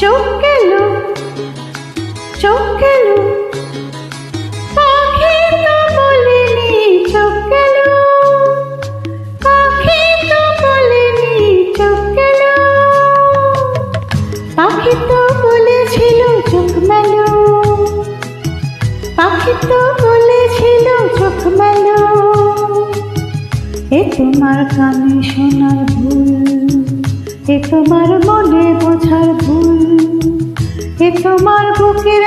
চোখ পাখি বলেনি চোখ গেল পাখি তো বলেনি চোখ গেল পাখি তো বলেছিল চোখ মেলো, পাখি তো বলেছিল এ তোমার কানে শোনার ভুল। এ তোমার মনে বোঝার ভুল এ তোমার বুকের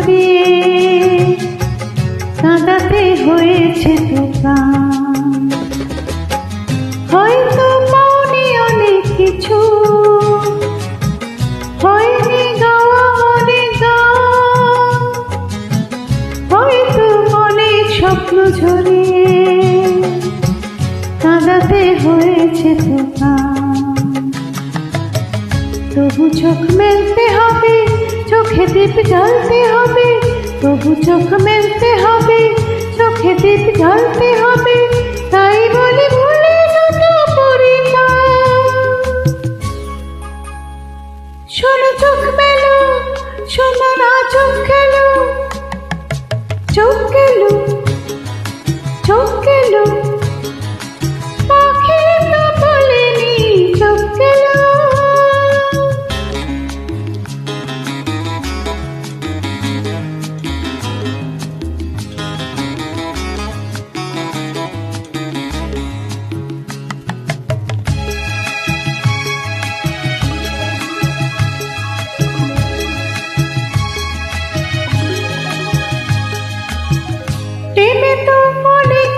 ঝরিয়ে কাঁদাতে হয়েছে হয়তো পাওনি অনেক কিছু, হয়নি হয়তো অনেক স্বপ্ন ঝরিয়ে কাঁদাতে হয়েছে দোকান তবু চোখ মেলতে হবে চোখে দীপ জ্বালতে হবে তবু চোখ মেলতে হবে চোখে দীপ জ্বালতে হবে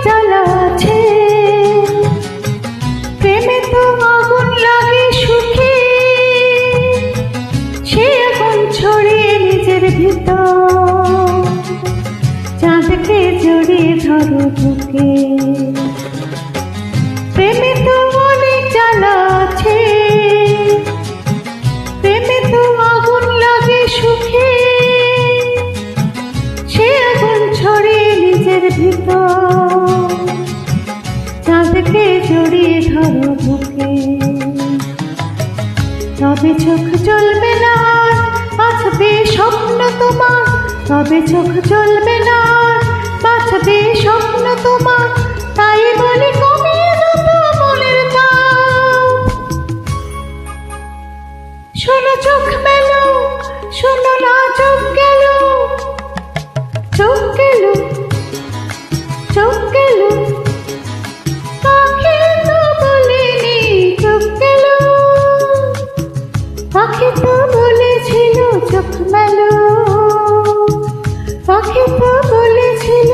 জ্বালা আছে। প্রেমে তো আগুন লাগে সুখে। সে আগুন ছড়িয়ে নিজের ভিতর। চাঁদকে জড়িয়ে ধরো বুকে। ধরো বুকে তবে চোখ চলবে না, বাঁচবে স্বপ্ন তোমার। তবে চোখ চলবে না, বাঁচবে স্বপ্ন তোমার। তাই বলে তো বলেছিল চোখ মেলো। পাখি তো বলেছিল